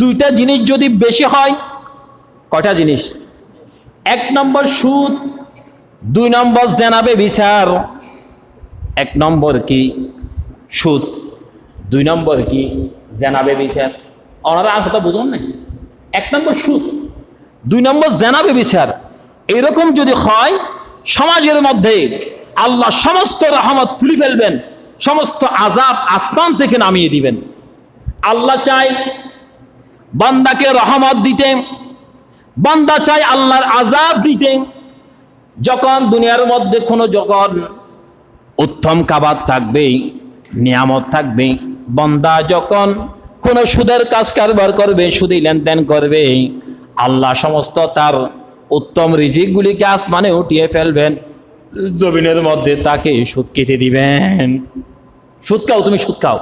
দুইটা জিনিস যদি বেশি হয়, কয়টা জিনিস? এক নম্বর সুদ, দুই নম্বর জেনাবে বিচার, এক নম্বর কি? সুদ, দুই নম্বর কি? জেনাবে বিচার। ওনারা আর কথা বুঝুন না এক নম্বর সুদ, দুই নম্বর জেনাবে বিচার। এরকম যদি হয়, সমাজের মধ্যে আল্লাহ সমস্ত রহমত তুলে ফেলবেন, সমস্ত আজাব আসমান থেকে নামিয়ে দিবেন। আল্লাহ চাই বান্দাকে রহমত দিতে বান্দা চাই আল্লাহর আজাব দিতে যখন দুনিয়ার মধ্যে কোনো যখন উত্তম কাবাদ থাকবে, নিয়ামত থাকবে, বন্দা যখন কোনো সুদের কাজ কারবার করবে, সুদি লেনদেন করবে, আল্লাহ সমস্ত তার উত্তম রিজিকগুলিকে আসমানে উঠিয়ে ফেলবেন, জমিনের মধ্যে তাকে সুদ কেটে দিবেন। সুদ খাও, তুমি সুদ খাও।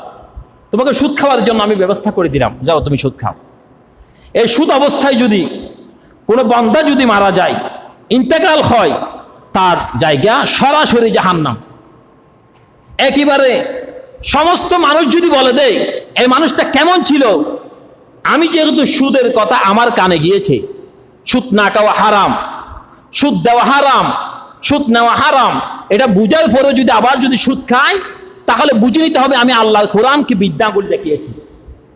তোমাকে সুদ খাওয়ার জন্য আমি ব্যবস্থা করে দিলাম। যাও, তুমি সুদ খাও। এই সুদ অবস্থায় যদি কোনো বন্দা যদি মারা যায়, ইন্তেকাল হয়, তার জায়গা সরাসরি জাহান্নাম। একেবারে সমস্ত মানুষ যদি বলে দেয়, এই মানুষটা কেমন ছিল? আমি যেহেতু সুদের কথা আমার কানে গিয়েছে, সুদ না খাওয়া হারাম, সুদ দেওয়া হারাম, সুদ নেওয়া হারাম, এটা বুঝার পরে যদি আবার যদি সুদ খায়, তাহলে বুঝে নিতে হবে আমি আল্লাহর কোরআনকে বিদ্যাঙ্গুলি দেখিয়েছি।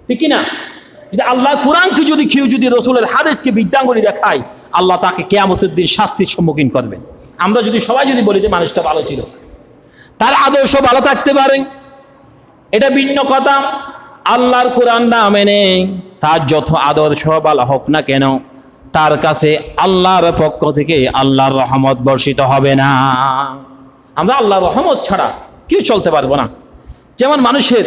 ঠিক না? যদি আল্লাহ কোরআনকে যদি কেউ যদি রসুলের হাদেশকে বিদ্যাঙ্গুলি দেখায়, আল্লাহ তাকে কেয়ামতের দিন শাস্তির সম্মুখীন করবেন। আমরা যদি সবাই যদি বলি যে মানুষটা ভালো ছিল, তার আদর্শ ভালো থাকতে পারে। এটা ভিন্ন কথা। আল্লাহর কোরআন না মেনে তার যত আদর্শ ভালো হোক না কেন, তার কাছে আল্লাহর পক্ষ থেকে আল্লাহর রহমত বর্ষিত হবে না। আমরা আল্লাহর রহমত ছাড়া কেউ চলতে পারব না। যেমন মানুষের